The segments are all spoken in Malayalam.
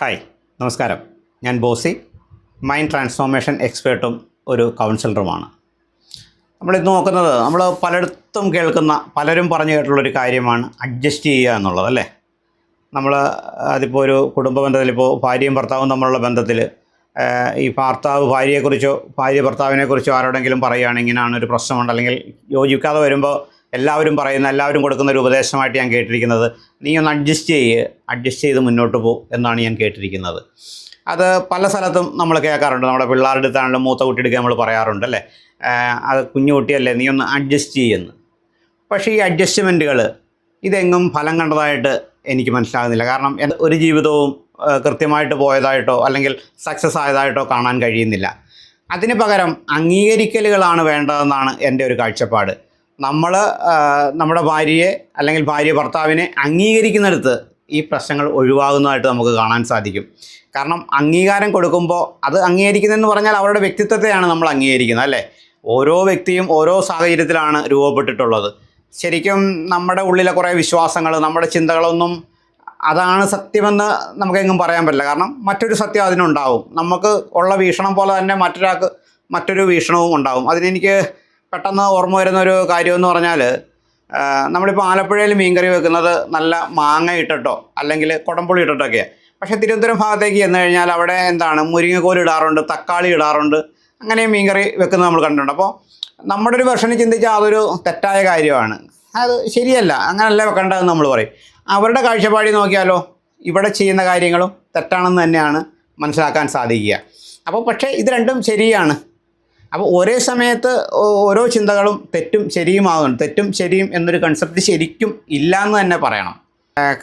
ഹായ് നമസ്കാരം. ഞാൻ ബോസി മൈൻഡ് ട്രാൻസ്ഫോർമേഷൻ എക്സ്പേർട്ടും ഒരു കൗൺസിലറുമാണ്. നമ്മളിത് നോക്കുന്നത് നമ്മൾ പലയിടത്തും കേൾക്കുന്ന പലരും പറഞ്ഞു കേട്ടുള്ളൊരു കാര്യമാണ് അഡ്ജസ്റ്റ് ചെയ്യുക എന്നുള്ളത് അല്ലേ? നമ്മൾ അതിപ്പോൾ ഒരു കുടുംബ ബന്ധത്തിൽ ഇപ്പോൾ ഭാര്യയും ഭർത്താവും തമ്മിലുള്ള ബന്ധത്തിൽ ഈ ഭർത്താവ് ഭാര്യയെക്കുറിച്ചോ ഭാര്യ ഭർത്താവിനെക്കുറിച്ചോ ആരോടെങ്കിലും പറയുകയാണ് ഇങ്ങനെയാണ് ഒരു പ്രശ്നമുണ്ട്. അല്ലെങ്കിൽ യോജിക്കാതെ വരുമ്പോൾ എല്ലാവരും പറയുന്ന എല്ലാവരും കൊടുക്കുന്ന ഒരു ഉപദേശമായിട്ട് ഞാൻ കേട്ടിരിക്കുന്നത്. നീ ഒന്ന് അഡ്ജസ്റ്റ് ചെയ്യ്. അഡ്ജസ്റ്റ് ചെയ്ത് മുന്നോട്ട് പോ എന്നാണ് ഞാൻ കേട്ടിരിക്കുന്നത്. അത് പല സ്ഥലത്തും നമ്മൾ കേൾക്കാറുണ്ട്. നമ്മുടെ പിള്ളേരുടെ അടുത്താണെങ്കിലും മൂത്ത കുട്ടിയെടുക്കുക നമ്മൾ പറയാറുണ്ട് അല്ലേ? അത് കുഞ്ഞു കുട്ടിയല്ലേ നീ ഒന്ന് അഡ്ജസ്റ്റ് ചെയ്യുന്നു. പക്ഷേ ഈ അഡ്ജസ്റ്റ്മെന്റുകൾ ഇതെങ്ങും ഫലം കണ്ടതായിട്ട് എനിക്ക് മനസ്സിലാകുന്നില്ല. കാരണം ഒരു ജീവിതവും കൃത്യമായിട്ട് പോയതായിട്ടോ അല്ലെങ്കിൽ സക്സസ് ആയതായിട്ടോ കാണാൻ കഴിയുന്നില്ല. അതിന് പകരം അംഗീകരിക്കലുകളാണ് വേണ്ടതെന്നാണ് എന്റെ ഒരു കാഴ്ചപ്പാട്. നമ്മൾ നമ്മുടെ ഭാര്യയെ അല്ലെങ്കിൽ ഭാര്യ ഭർത്താവിനെ അംഗീകരിക്കുന്നിടത്ത് ഈ പ്രശ്നങ്ങൾ ഒഴിവാകുന്നതായിട്ട് നമുക്ക് കാണാൻ സാധിക്കും. കാരണം അംഗീകാരം കൊടുക്കുമ്പോൾ അത് അംഗീകരിക്കുന്നതെന്ന് പറഞ്ഞാൽ അവരുടെ വ്യക്തിത്വത്തെയാണ് നമ്മൾ അംഗീകരിക്കുന്നത് അല്ലേ? ഓരോ വ്യക്തിയും ഓരോ സാഹചര്യത്തിലാണ് രൂപപ്പെട്ടിട്ടുള്ളത്. ശരിക്കും നമ്മുടെ ഉള്ളിലെ കുറേ വിശ്വാസങ്ങൾ നമ്മുടെ ചിന്തകളൊന്നും അതാണ് സത്യമെന്ന് നമുക്കെങ്ങും പറയാൻ പറ്റില്ല. കാരണം മറ്റൊരു സത്യം അതിനുണ്ടാവും. നമുക്ക് ഉള്ള വീക്ഷണം പോലെ തന്നെ മറ്റൊരാൾക്ക് മറ്റൊരു വീക്ഷണവും ഉണ്ടാവും. അതിനെനിക്ക് പെട്ടെന്ന് ഓർമ്മ വരുന്ന ഒരു കാര്യമെന്ന് പറഞ്ഞാൽ നമ്മളിപ്പോൾ ആലപ്പുഴയിൽ മീൻകറി വെക്കുന്നത് നല്ല മാങ്ങ ഇട്ടിട്ടോ അല്ലെങ്കിൽ കുടംപുളി ഇട്ടിട്ടൊക്കെയാണ് പക്ഷേ തിരുവനന്തപുരം ഭാഗത്തേക്ക് ചെന്ന് കഴിഞ്ഞാൽ അവിടെ എന്താണ് മുരിങ്ങക്കോൽ ഇടാറുണ്ട് തക്കാളി ഇടാറുണ്ട് അങ്ങനെ മീൻകറി വെക്കുന്നത് നമ്മൾ കണ്ടിട്ടുണ്ട്. അപ്പോൾ നമ്മുടെ ഒരു വെർഷനിൽ ചിന്തിച്ചാൽ അതൊരു തെറ്റായ കാര്യമാണ്. അത് ശരിയല്ല അങ്ങനല്ല വെക്കേണ്ടതെന്ന് നമ്മൾ പറയും. അവരുടെ കാഴ്ചപ്പാടി നോക്കിയാലോ ഇവിടെ ചെയ്യുന്ന കാര്യങ്ങളും തെറ്റാണെന്ന് തന്നെയാണ് മനസ്സിലാക്കാൻ സാധിക്കുക. അപ്പോൾ പക്ഷേ ഇത് രണ്ടും ശരിയാണ്. അപ്പോൾ ഒരേ സമയത്ത് ഓരോ ചിന്തകളും തെറ്റും ശരിയും ആകുന്നു തെറ്റും ശരിയും എന്നൊരു കൺസെപ്റ്റ് ശരിക്കും ഇല്ല എന്ന് തന്നെ പറയണം.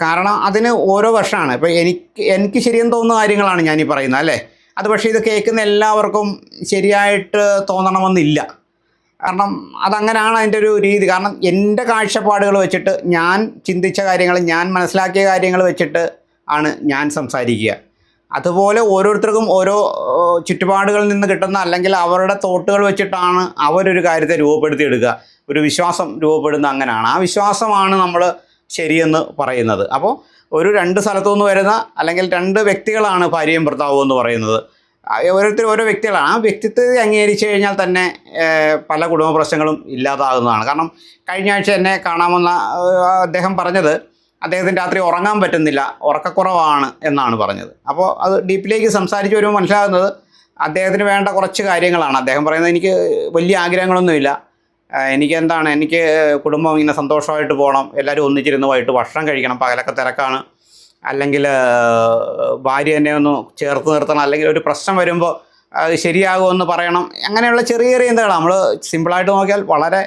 കാരണം അതിന് ഓരോ വർഷമാണ് ഇപ്പോൾ എനിക്ക് എനിക്ക് ശരിയെന്ന് തോന്നുന്ന കാര്യങ്ങളാണ് ഞാൻ ഈ പറയുന്നത് അല്ലേ? അത് പക്ഷേ ഇത് കേൾക്കുന്ന എല്ലാവർക്കും ശരിയായിട്ട് തോന്നണമെന്നില്ല. കാരണം അതങ്ങനെയാണ് അതിന്റെ ഒരു രീതി. കാരണം എന്റെ കാഴ്ചപ്പാടുകൾ വെച്ചിട്ട് ഞാൻ ചിന്തിച്ച കാര്യങ്ങൾ ഞാൻ മനസ്സിലാക്കിയ കാര്യങ്ങൾ വെച്ചിട്ട് ആണ് ഞാൻ സംസാരിക്കുക. അതുപോലെ ഓരോരുത്തർക്കും ഓരോ ചുറ്റുപാടുകളിൽ നിന്ന് കിട്ടുന്ന അല്ലെങ്കിൽ അവരുടെ തോട്ടുകൾ വെച്ചിട്ടാണ് അവരൊരു കാര്യത്തെ രൂപപ്പെടുത്തിയെടുക്കുക. ഒരു വിശ്വാസം രൂപപ്പെടുന്ന അങ്ങനെയാണ് ആ വിശ്വാസമാണ് നമ്മൾ ശരിയെന്ന് പറയുന്നത്. അപ്പോൾ ഒരു രണ്ട് സ്ഥലത്തു നിന്ന് വരുന്ന അല്ലെങ്കിൽ രണ്ട് വ്യക്തികളാണ് ഭാര്യയും ഭർത്താവും എന്ന് പറയുന്നത്. ഓരോരുത്തർ ഓരോ വ്യക്തികളാണ്. ആ വ്യക്തിത്വത്തെ അംഗീകരിച്ചു കഴിഞ്ഞാൽ തന്നെ പല കുടുംബ പ്രശ്നങ്ങളും ഇല്ലാതാകുന്നതാണ്. കാരണം കഴിഞ്ഞ ആഴ്ച എന്നെ കാണാമെന്ന അദ്ദേഹം പറഞ്ഞത് അദ്ദേഹത്തിന് രാത്രി ഉറങ്ങാൻ പറ്റുന്നില്ല ഉറക്കക്കുറവാണ് എന്നാണ് പറഞ്ഞത്. അപ്പോൾ അത് ഡീപ്പിലേക്ക് സംസാരിച്ച് വരുമ്പോൾ മനസ്സിലാകുന്നത് അദ്ദേഹത്തിന് വേണ്ട കുറച്ച് കാര്യങ്ങളാണ്. അദ്ദേഹം പറയുന്നത് എനിക്ക് വലിയ ആഗ്രഹങ്ങളൊന്നുമില്ല. എനിക്ക് എന്താണ് എനിക്ക് കുടുംബം ഇങ്ങനെ സന്തോഷമായിട്ട് പോകണം എല്ലാവരും ഒന്നിച്ചിരുന്ന് വൈകിട്ട് ഭക്ഷണം കഴിക്കണം പകലൊക്കെ തിരക്കാണ്. അല്ലെങ്കിൽ ഭാര്യ എന്നെ ഒന്ന് ചേർത്ത് നിർത്തണം. അല്ലെങ്കിൽ ഒരു പ്രശ്നം വരുമ്പോൾ അത് ശരിയാകുമെന്ന് പറയണം. അങ്ങനെയുള്ള ചെറിയ ചെറിയ എന്താണ് നമ്മൾ സിമ്പിളായിട്ട് നോക്കിയാൽ വളരെ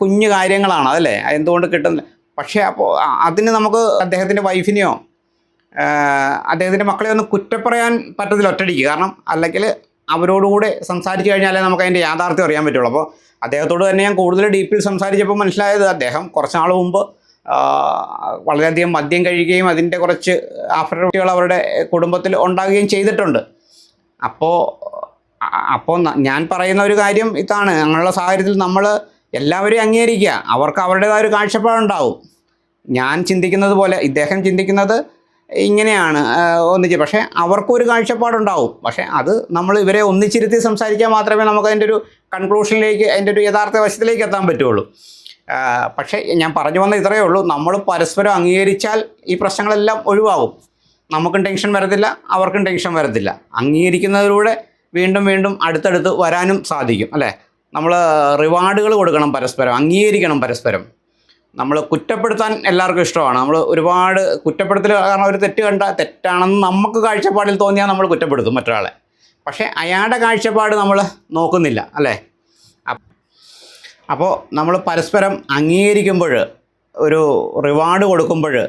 കുഞ്ഞു കാര്യങ്ങളാണ് അതല്ലേ? എന്തുകൊണ്ട് കിട്ടുന്നില്ല? പക്ഷേ അപ്പോൾ അതിന് നമുക്ക് അദ്ദേഹത്തിന്റെ വൈഫിനെയോ അദ്ദേഹത്തിന്റെ മക്കളെ ഒന്ന് കുറ്റപ്പറയാൻ പറ്റത്തില്ല ഒറ്റടിക്ക് കാരണം അല്ലെങ്കിൽ അവരോടുകൂടെ സംസാരിച്ചു കഴിഞ്ഞാലേ നമുക്ക് അതിന്റെ യാഥാർത്ഥ്യം അറിയാൻ പറ്റുള്ളൂ. അപ്പോൾ അദ്ദേഹത്തോട് തന്നെ ഞാൻ കൂടുതൽ ഡീപ്പിൽ സംസാരിച്ചപ്പോൾ മനസ്സിലായത് അദ്ദേഹം കുറച്ച് നാൾ മുമ്പ് വളരെയധികം മദ്യം കഴിക്കുകയും അതിന്റെ കുറച്ച് ആഫ്റ്റർ കുട്ടികൾ അവരുടെ കുടുംബത്തിൽ ഉണ്ടാകുകയും ചെയ്തിട്ടുണ്ട്. അപ്പോൾ അപ്പോൾ ഞാൻ പറയുന്ന ഒരു കാര്യം ഇതാണ്. അങ്ങനെയുള്ള സാഹചര്യത്തിൽ നമ്മൾ എല്ലാവരെയും അംഗീകരിക്കുക. അവർക്ക് അവരുടേതായ ഒരു കാഴ്ചപ്പാടുണ്ടാവും. ഞാൻ ചിന്തിക്കുന്നത് പോലെ ഇദ്ദേഹം ചിന്തിക്കുന്നത് ഇങ്ങനെയാണ് ഒന്നിച്ച്. പക്ഷേ അവർക്കൊരു കാഴ്ചപ്പാടുണ്ടാവും. പക്ഷേ അത് നമ്മൾ ഇവരെ ഒന്നിച്ചിരുത്തി സംസാരിക്കാൻ മാത്രമേ നമുക്ക് അതിന്റെ ഒരു കൺക്ലൂഷനിലേക്ക് അതിന്റെ ഒരു യഥാർത്ഥ വശത്തിലേക്ക് എത്താൻ പറ്റുള്ളൂ. പക്ഷേ ഞാൻ പറഞ്ഞു വന്ന ഇത്രയേ ഉള്ളൂ. നമ്മൾ പരസ്പരം അംഗീകരിച്ചാൽ ഈ പ്രശ്നങ്ങളെല്ലാം ഒഴിവാകും. നമുക്കും ടെൻഷൻ വരത്തില്ല അവർക്കും ടെൻഷൻ വരത്തില്ല. അംഗീകരിക്കുന്നതിലൂടെ വീണ്ടും വീണ്ടും അടുത്തടുത്ത് വരാനും സാധിക്കും അല്ലേ? നമ്മൾ റിവാർഡുകൾ കൊടുക്കണം പരസ്പരം അംഗീകരിക്കണം പരസ്പരം. നമ്മൾ കുറ്റപ്പെടുത്താൻ എല്ലാവർക്കും ഇഷ്ടമാണ്. നമ്മൾ ഒരുപാട് കുറ്റപ്പെടുത്തൽ കാരണം ഒരു തെറ്റ് കണ്ട തെറ്റാണെന്ന് നമുക്ക് കാഴ്ചപ്പാടിൽ തോന്നിയാൽ നമ്മൾ കുറ്റപ്പെടുത്തും മറ്റൊരാളെ. പക്ഷേ അയാളുടെ കാഴ്ചപ്പാട് നമ്മൾ നോക്കുന്നില്ല അല്ലേ? അപ്പോൾ നമ്മൾ പരസ്പരം അംഗീകരിക്കുമ്പോൾ ഒരു റിവാർഡ് കൊടുക്കുമ്പോൾ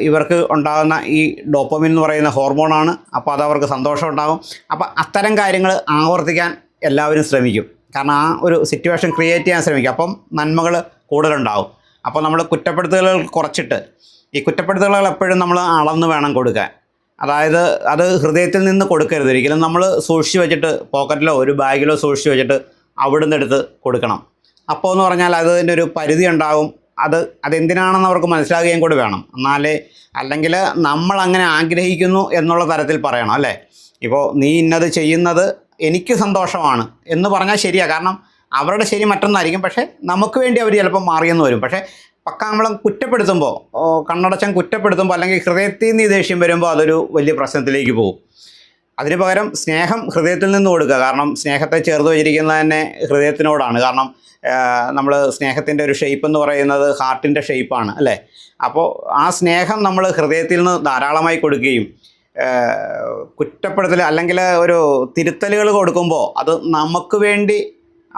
ഇവർക്ക് ഉണ്ടാകുന്ന ഈ ഡോപ്പമിൻ എന്ന് പറയുന്ന ഹോർമോണാണ്. അപ്പോൾ അത് അവർക്ക് സന്തോഷം ഉണ്ടാകും. അപ്പോൾ അത്തരം കാര്യങ്ങൾ ആവർത്തിക്കാൻ എല്ലാവരും ശ്രമിക്കും. കാരണം ആ ഒരു സിറ്റുവേഷൻ ക്രിയേറ്റ് ചെയ്യാൻ ശ്രമിക്കും. അപ്പം നന്മകൾ കൂടുതലുണ്ടാവും. അപ്പോൾ നമ്മൾ കുറ്റപ്പെടുത്തലുകൾ കുറച്ചിട്ട് ഈ കുറ്റപ്പെടുത്തലുകൾ എപ്പോഴും നമ്മൾ അളന്ന് വേണം കൊടുക്കാൻ. അതായത് അത് ഹൃദയത്തിൽ നിന്ന് കൊടുക്കരുത്. ഒരിക്കലും നമ്മൾ സൂക്ഷിച്ച് വെച്ചിട്ട് പോക്കറ്റിലോ ഒരു ബാഗിലോ സൂക്ഷിച്ച് വെച്ചിട്ട് അവിടുന്ന് എടുത്ത് കൊടുക്കണം. അപ്പോൾ എന്ന് പറഞ്ഞാൽ അതിന്റെ ഒരു പരിധി ഉണ്ടാകും അത് അതെന്തിനാണെന്ന് അവർക്ക് മനസ്സിലാകുകയും കൂടി വേണം. എന്നാലേ അല്ലെങ്കിൽ നമ്മൾ അങ്ങനെ ആഗ്രഹിക്കുന്നു എന്നുള്ള തരത്തിൽ പറയണം അല്ലേ? ഇപ്പോൾ നീ ഇന്നത് ചെയ്യുന്നത് എനിക്ക് സന്തോഷമാണ് എന്ന് പറഞ്ഞാൽ ശരിയാണ് കാരണം അവരുടെ ശരി മറ്റൊന്നായിരിക്കും. പക്ഷേ നമുക്ക് വേണ്ടി അവർ ചിലപ്പോൾ മാറിയെന്ന് വരും. പക്ഷേ പക്കാമ്പളം കുറ്റപ്പെടുത്തുമ്പോൾ കണ്ണടച്ചൻ കുറ്റപ്പെടുത്തുമ്പോൾ അല്ലെങ്കിൽ ഹൃദയത്തിൽ നിന്ന് ദേഷ്യം വരുമ്പോൾ അതൊരു വലിയ പ്രശ്നത്തിലേക്ക് പോകും. അതിന് പകരം സ്നേഹം ഹൃദയത്തിൽ നിന്ന് കൊടുക്കുക. കാരണം സ്നേഹത്തെ ചേർത്ത് വെച്ചിരിക്കുന്നത് തന്നെ ഹൃദയത്തിനോടാണ്. കാരണം നമ്മൾ സ്നേഹത്തിന്റെ ഒരു ഷേപ്പ് എന്ന് പറയുന്നത് ഹാർട്ടിന്റെ ഷേപ്പാണ് അല്ലേ? അപ്പോൾ ആ സ്നേഹം നമ്മൾ ഹൃദയത്തിൽ നിന്ന് ധാരാളമായി കൊടുക്കുകയും കുറ്റപ്പെടുത്തൽ അല്ലെങ്കിൽ ഒരു തിരുത്തലുകൾ കൊടുക്കുമ്പോൾ അത് നമുക്ക് വേണ്ടി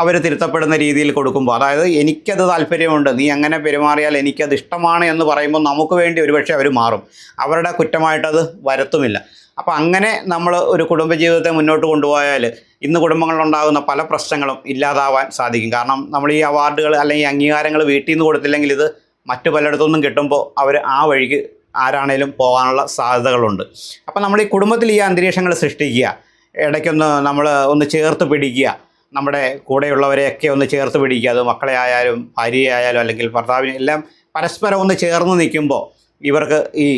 അവർ തിരുത്തപ്പെടുന്ന രീതിയിൽ കൊടുക്കുമ്പോൾ. അതായത് എനിക്കത് താല്പര്യമുണ്ട് നീ അങ്ങനെ പെരുമാറിയാൽ എനിക്കത് ഇഷ്ടമാണ് എന്ന് പറയുമ്പോൾ നമുക്ക് വേണ്ടി ഒരുപക്ഷെ അവർ മാറും. അവരുടെ കുറ്റമായിട്ടത് വരത്തുമില്ല. അപ്പോൾ അങ്ങനെ നമ്മൾ ഒരു കുടുംബജീവിതത്തെ മുന്നോട്ട് കൊണ്ടുപോയാൽ ഇന്ന് കുടുംബങ്ങളിലുണ്ടാകുന്ന പല പ്രശ്നങ്ങളും ഇല്ലാതാവാൻ സാധിക്കും. കാരണം നമ്മൾ ഈ അവാർഡുകൾ അല്ലെങ്കിൽ അംഗീകാരങ്ങൾ വീട്ടിൽ നിന്ന് കൊടുത്തില്ലെങ്കിൽ ഇത് മറ്റു പലയിടത്തുനിന്നും കിട്ടുമ്പോൾ അവർ ആ വഴിക്ക് ആരാണേലും പോകാനുള്ള സാധ്യതകളുണ്ട്. അപ്പോൾ നമ്മൾ ഈ കുടുംബത്തിൽ ഈ അന്തരീക്ഷങ്ങൾ സൃഷ്ടിക്കുക ഇടയ്ക്കൊന്ന് നമ്മൾ ഒന്ന് ചേർത്ത് പിടിക്കുക നമ്മുടെ കൂടെയുള്ളവരെയൊക്കെ ഒന്ന് ചേർത്ത് പിടിക്കുക. അത് മക്കളെ ആയാലും ഭാര്യയായാലും അല്ലെങ്കിൽ ഭർത്താവിനെ എല്ലാം പരസ്പരം ഒന്ന് ചേർന്ന് നിൽക്കുമ്പോൾ ഇവർക്ക് ഈ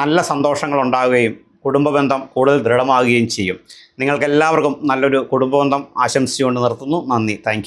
നല്ല സന്തോഷങ്ങൾ ഉണ്ടാവുകയും കുടുംബബന്ധം കൂടുതൽ ദൃഢമാവുകയും ചെയ്യും. നിങ്ങൾക്കെല്ലാവർക്കും നല്ലൊരു കുടുംബബന്ധം ആശംസിച്ചുകൊണ്ട് നിർത്തുന്നു. നന്ദി. താങ്ക്